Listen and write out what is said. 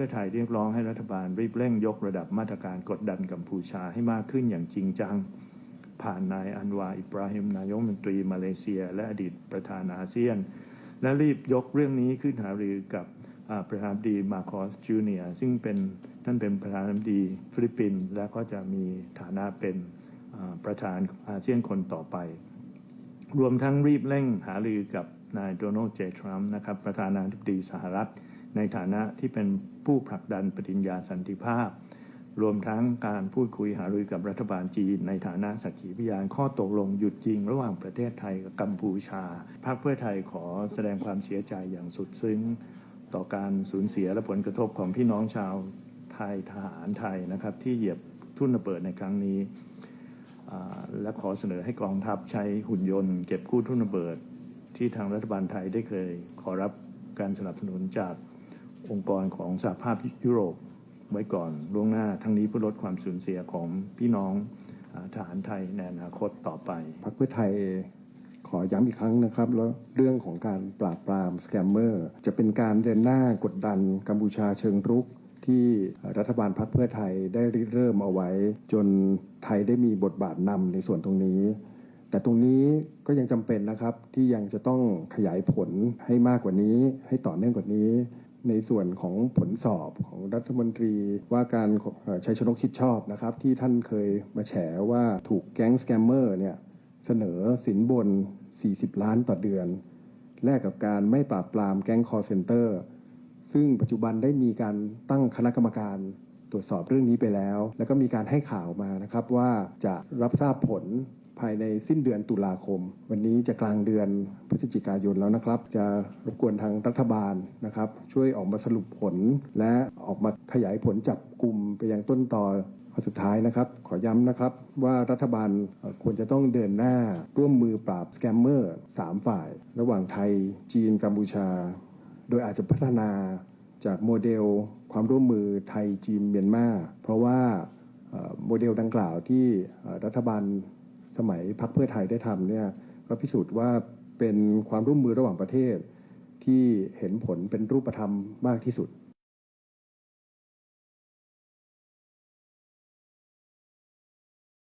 พื่อไทยเรียกร้องให้รัฐบาลรีบเร่งยกระดับมาตรการกดดันกัมพูชาให้มากขึ้นอย่างจริงจัง ผ่านนายอันวาอิบราฮิมนายกมนตรีมาเลเซีย และอดีตประธานอาเซียน และรีบยกเรื่องนี้ขึ้นหารือกับประธานาธิบดีมาคอสจูเนียซึ่งเป็นท่านเป็นประธานาธิบดีฟิลิปปินส์และก็จะมีฐานะเป็นประธานอาเซียนคนต่อไป รวมทั้งรีบเร่งหารือกับนายโดนัลด์เจ ทรัมป์นะครับประธานาธิบดีสหรัฐ ในฐานะที่เป็นผู้ผลักดันปฏิญญาสันติภาพ รวมทั้งการพูดคุยหารือกับรัฐบาลจีน ในฐานะสักขีพยานข้อตกลงหยุดยิงระหว่างประเทศไทยกับกัมพูชาพรรคเพื่อไทยขอแสดงความเสียใจอย่างสุดซึ้ง ต่อการสูญเสียและผลกระทบของพี่น้องชาวไทยทหารไทยนะครับที่เหยียบทุ่นระเบิดในครั้งนี้และขอเสนอให้กองทัพใช้หุ่นยนต์ เก็บกู้ทุ่นระเบิด ที่ทางรัฐบาลไทยได้เคยขอรับการสนับสนุนจาก องค์กรของสหภาพยุโรปไว้ก่อนล่วงหน้าทั้งนี้เพื่อลดความสูญเสียของพี่น้องทหารไทยในอนาคตต่อไปพรรคเพื่อไทยขอย้ำอีกครั้งนะครับแล้วเรื่องของการปราบปรามสแกมเมอร์จะเป็นการเดินหน้ากดดันกัมพูชาเชิงรุกที่รัฐบาลพรรคเพื่อไทยได้ริเริ่มเอาไว้ จนไทยได้มีบทบาทนำในส่วนตรงนี้ แต่ตรงนี้ก็ยังจำเป็นนะครับที่ยังจะต้องขยายผลให้มากกว่านี้ ให้ต่อเนื่องกว่านี้ ในส่วนของผลสอบของรัฐมนตรีว่าการชัยชนกชิดชอบนะครับ ที่ท่านเคยมาแฉว่าถูกแก๊งสแกมเมอร์เนี่ยเสนอสินบน 40 ล้านต่อเดือน แลกกับการไม่ปราบปรามแก๊งคอร์เซนเตอร์ ซึ่งปัจจุบันได้มีการตั้งคณะกรรมการ ตรวจสอบเรื่องนี้ไปแล้ว แล้วก็มีการให้ข่าวมานะครับว่าจะรับทราบผลภายในสิ้นเดือนตุลาคม วันนี้จะกลางเดือนพฤศจิกายนแล้วนะครับ จะรบกวนทางรัฐบาลนะครับ ช่วยออกมาสรุปผล และออกมาขยายผลจับกลุ่มไปยังต้นตอข้อสุดท้ายนะครับ ขอย้ำนะครับว่ารัฐบาลควรจะต้องเดินหน้าร่วมมือปราบสแกมเมอร์สามฝ่าย ระหว่างไทยจีนกัมพูชา โดยอาจจะพัฒนา จากโมเดลความร่วมมือไทยจีนเมียนมาเพราะว่าโมเดลดังกล่าวที่รัฐบาลสมัยพรรคเพื่อไทยได้ทำเนี่ยก็พิสูจน์ว่าเป็นความร่วมมือระหว่างประเทศที่เห็นผลเป็นรูปธรรมมากที่สุด